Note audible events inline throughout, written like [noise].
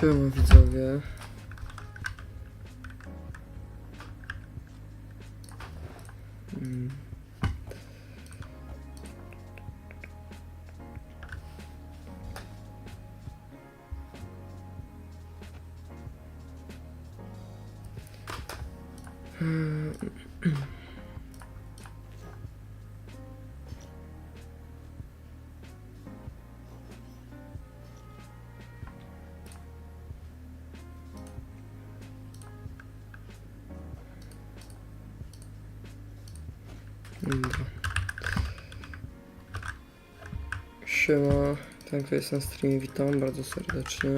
Siema widzowie. Mm. Siema, ten kto jest na streamie, witam bardzo serdecznie.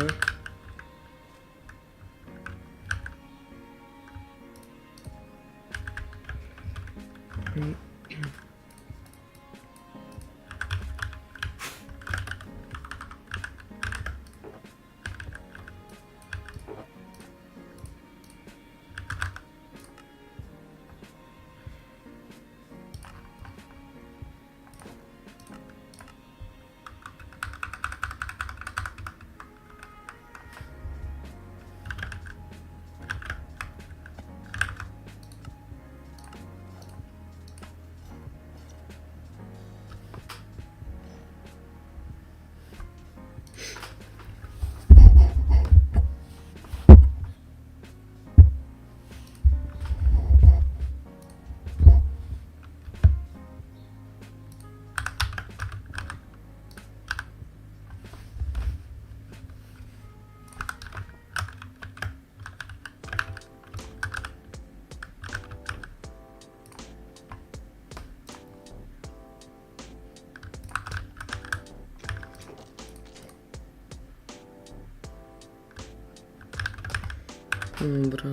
Dobra.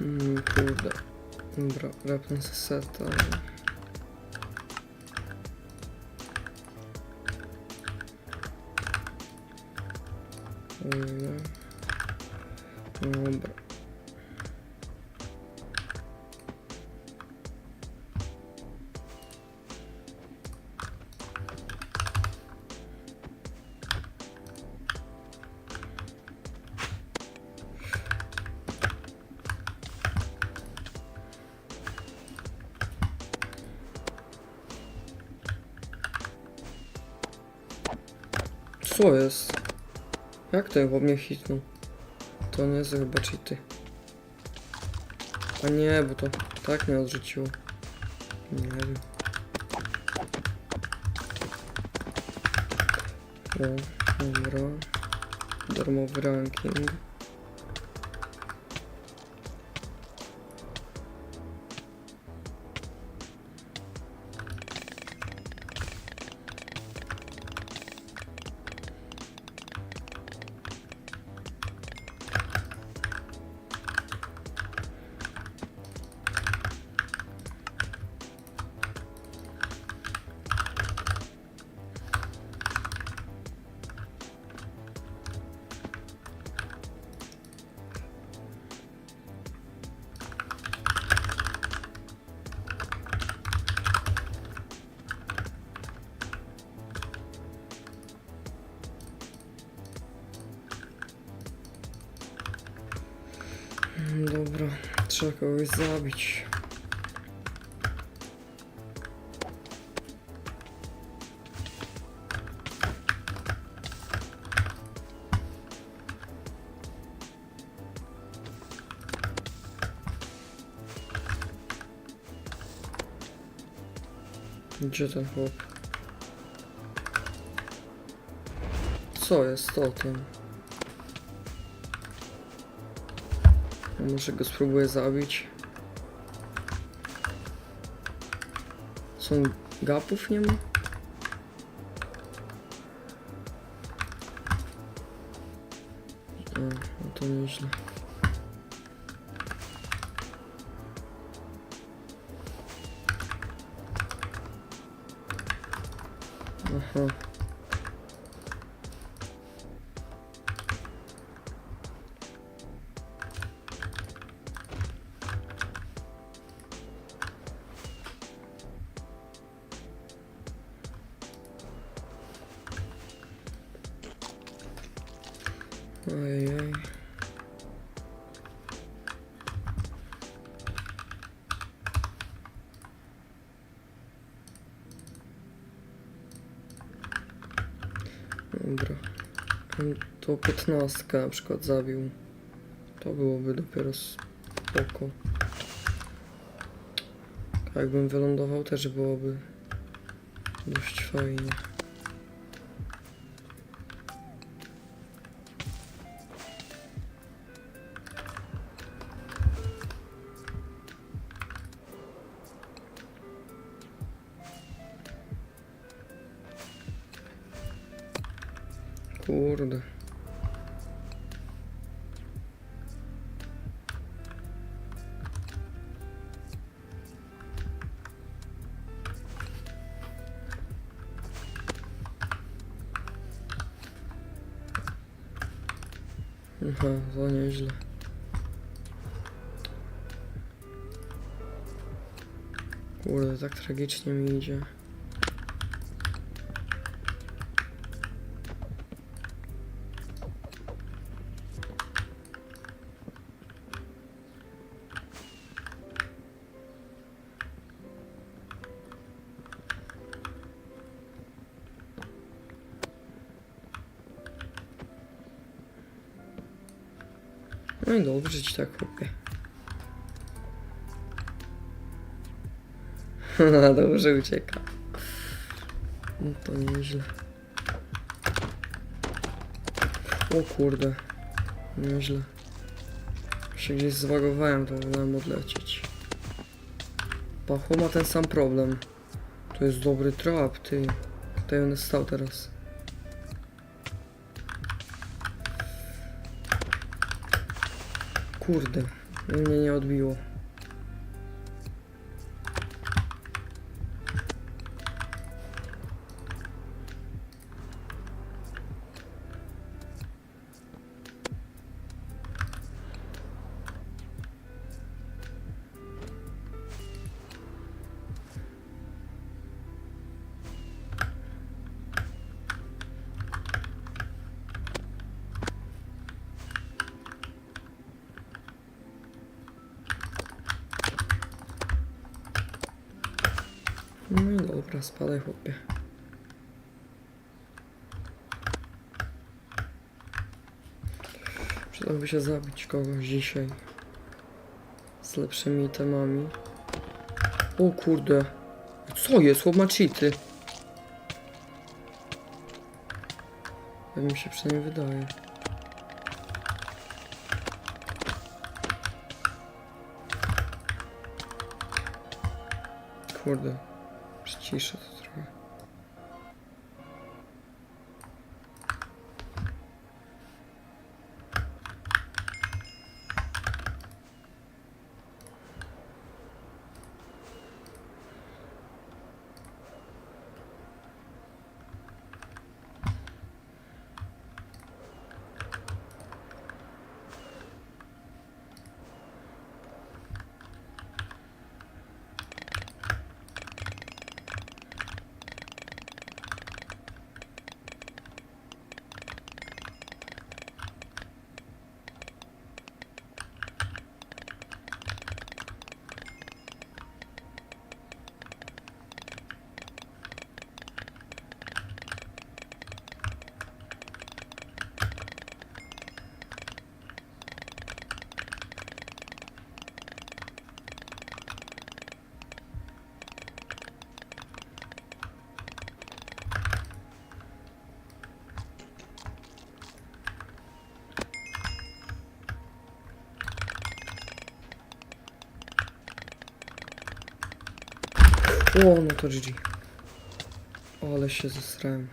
Mm. Mm, kurde. Dobra, se seta. Ile? Co jest? Jak to po mnie hitnął? To nie jest chyba cheaty. A nie, bo to tak mnie odrzuciło. Nie wiem. O, dobra. Darmowy ranking. Trzeba kogoś zabić. Gdzie ten chłop? Co jest to tam? Może go spróbuję zabić? Co, gapów nie ma? No to nieźle. Ojej. Dobra. To 15 na przykład zabił. To byłoby dopiero spoko. Jakbym wylądował też byłoby dość fajnie. To nieźle. Kurde, tak tragicznie mi idzie. Ci tak chłopie. [laughs] No dobrze ucieka. No to nieźle. O kurde. Nieźle. Się gdzieś zwagowałem, to wolałem odlecieć. Pacho ma ten sam problem. To jest dobry trap, ty. Tutaj on stał teraz. Kurde, mnie nie odbiło. Dobra, spadaj chłopie. Przydałoby się zabić kogoś dzisiaj. Z lepszymi temami. O kurde. Co jest? Chłop ma cheaty. Tak mi się przynajmniej wydaje. Kurde. Чіше тут треба. O, no to GG. Ale się zesrałem.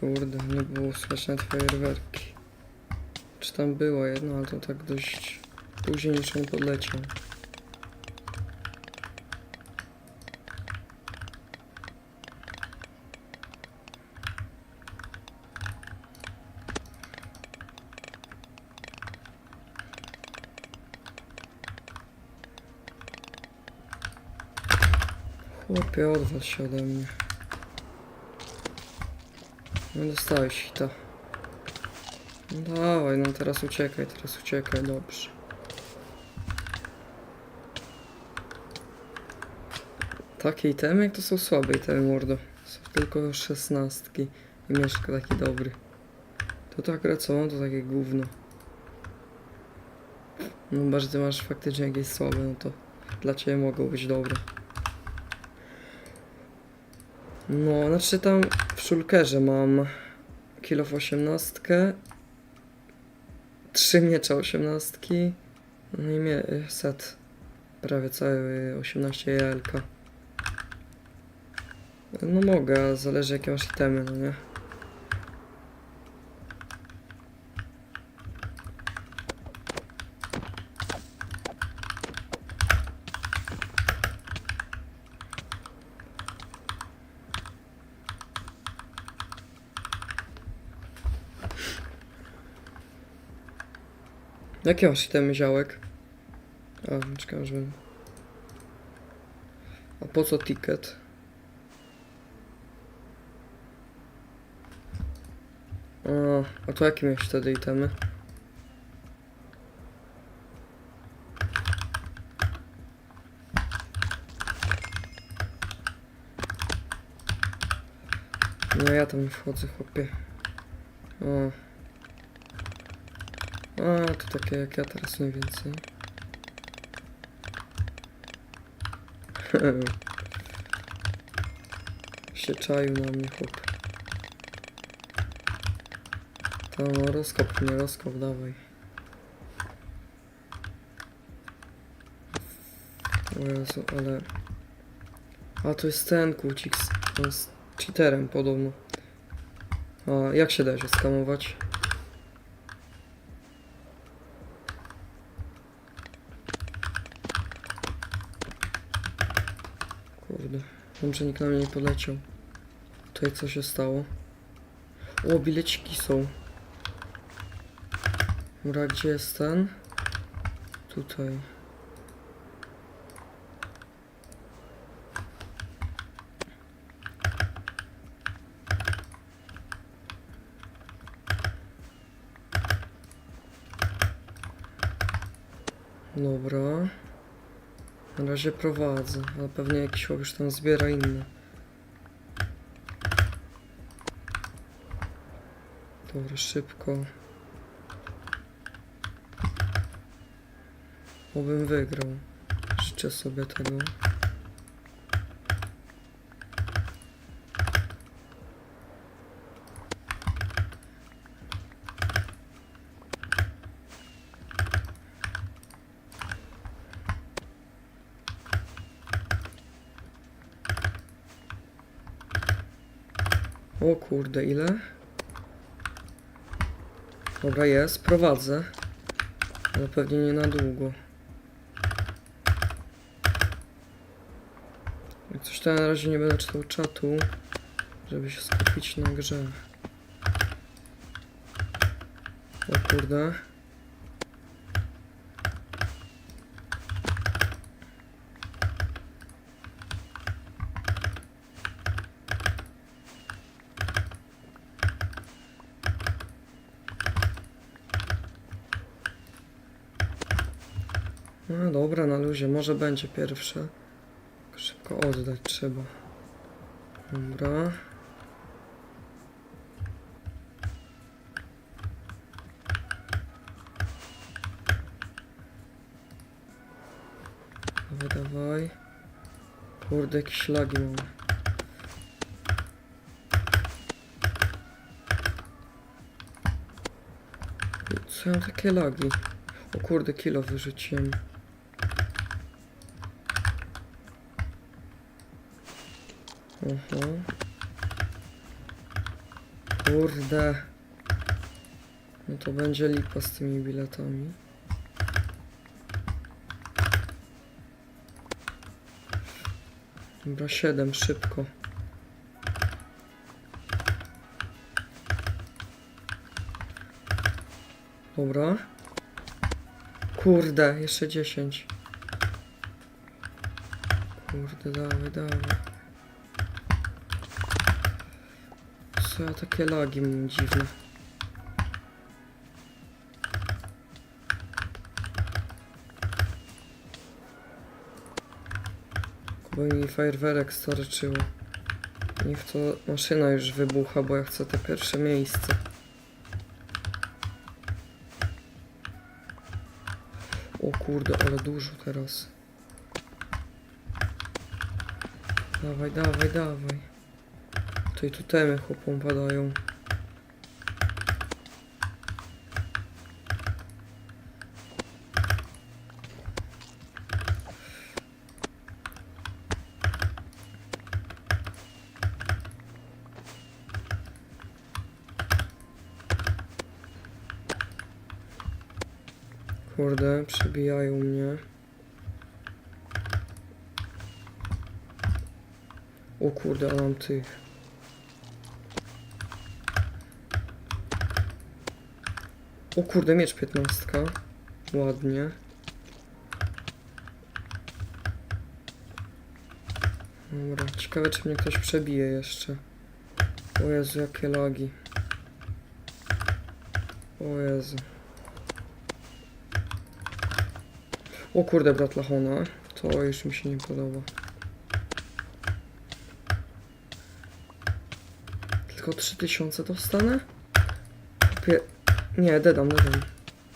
Kurde, nie było słychać nawet fajerwerki. Czy tam było jedno, ale to tak dość później niż on podleciał. Chłopie, odwal się ode mnie. No dostałeś hita. No dawaj, no teraz uciekaj, teraz uciekaj, dobrze. Takie itemy jak to są słabe itemy, mordo. Są tylko szesnastki i mieszka taki dobry. To tak mam, to takie gówno. No chyba, że ty masz faktycznie jakieś słabe, no to dla ciebie mogą być dobre. No, znaczy tam w szulkerze mam kilof 18, 3 miecze 18, no i mie set prawie cały 18 jelka. No mogę, zależy jakie masz itemy, no nie? Jakie masz itemy, ziołek? A, czekam, żeby... A po co ticket? A, a to jakie miałeś wtedy itemy? No ja tam wchodzę, chłopie. O. A, to takie jak ja teraz mniej więcej. [laughs] się czaił na mnie chłop. No, rozkop mnie, rozkop, dawaj. O Jezu, ale... A, to jest ten kucik, z- jest cheaterem podobno. A, jak się da się skamować? Kurde, wiem, że nikt na mnie nie poleciał. Tutaj co się stało? O, bileciki są. Dobra, gdzie jest ten? Tutaj. Dobra. Na razie prowadzę, ale pewnie jakiś chłop już tam zbiera inne. Dobra, szybko. Obym wygrał. Życzę sobie tego. O kurde, ile? Dobra, jest, prowadzę. Ale pewnie nie na długo. Jak coś ja na razie nie będę czytał czatu, żeby się skupić na grze. O kurde. No dobra, na luzie, może będzie pierwsze. Szybko oddać trzeba. Dobra. Dawaj, dawaj. Kurde, jakieś lagi mam. Co mam takie lagi? O kurde, kilo wyrzuciłem. Oho. Kurde. No to będzie lipa z tymi biletami. Dobra, 7, szybko. Dobra. Kurde, jeszcze 10. Kurde, dawaj, dawaj. Co ja takie lagi mam dziwne. Bo mi fajerwerek starczyło. Niech to maszyna już wybucha, bo ja chcę te pierwsze miejsce. O kurde, ale dużo teraz. Dawaj, dawaj, dawaj. I totemy chłopom padają. Kurde, przebijają mnie. O kurde, ale mam tych. O kurde, miecz 15. Ładnie. Dobra, ciekawe czy mnie ktoś przebije jeszcze. O Jezu, jakie lagi. O Jezu. O kurde, brat Lachona. To już mi się nie podoba. Tylko 3000 dostanę? Kupię... Nie, dedam, dedam.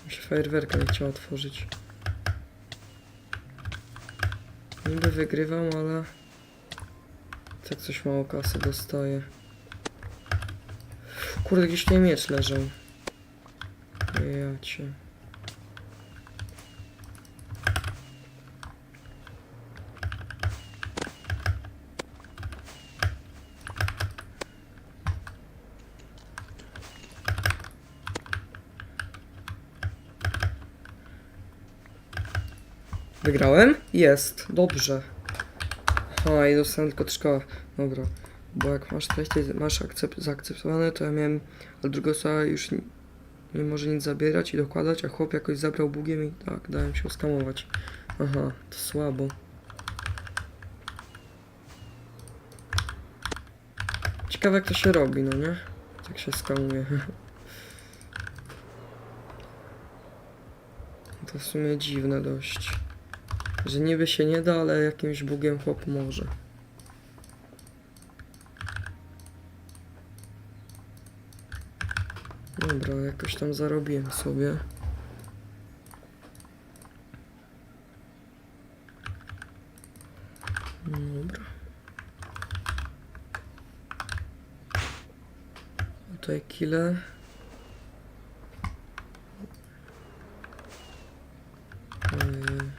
Mi się fajerwerka nie otworzyć. Niby wygrywam, ale... Tak coś mało kasy dostaję. Kurde, gdzieś tutaj miecz leżał. Ja cię. Wygrałem? Jest, dobrze. Aha, i dostałem tylko troszkę. Dobra, bo jak masz treści, masz akcept, zaakceptowane, to ja miałem, ale druga osoba już nie, może nic zabierać i dokładać, a chłop jakoś zabrał bugiem i tak, dałem się skamować. Aha, to słabo. Ciekawe jak to się robi, no nie? Tak się skamuje. [laughs] To w sumie dziwne dość. Że niby się nie da, ale jakimś bugiem chłop może. Dobra, jakoś tam zarobiłem sobie. Dobra. Tutaj kile. Ojej.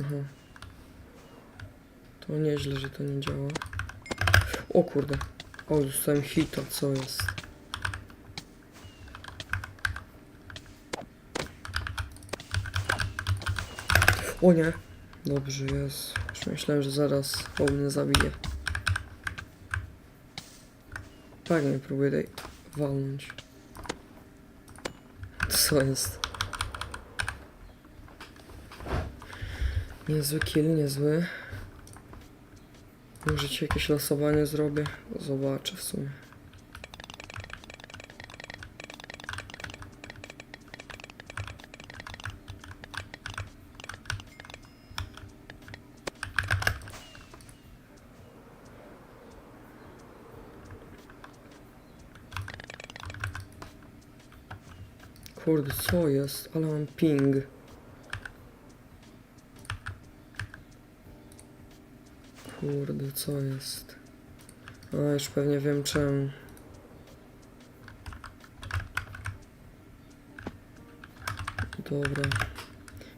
Aha. Nieźle, że to nie działa. O kurde. O, dostałem hita, co jest? O nie. Dobrze jest. Już myślałem, że zaraz on mnie zabije. Tak mnie próbuję daj walnąć. Co jest? Niezły kill, niezły. Może ci jakieś losowanie zrobię? Zobaczę w sumie. Kurde, co jest? Ale mam ping. Kurde, co jest? O, już pewnie wiem czemu. Dobra.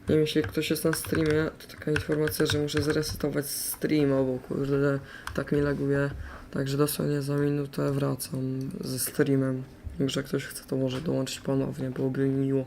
Nie wiem, jeśli ktoś jest na streamie, to taka informacja, że muszę zresetować streama, bo kurde, tak mi laguje. Także dosłownie za minutę wracam ze streamem. Także ktoś chce, to może dołączyć ponownie, byłoby mi miło.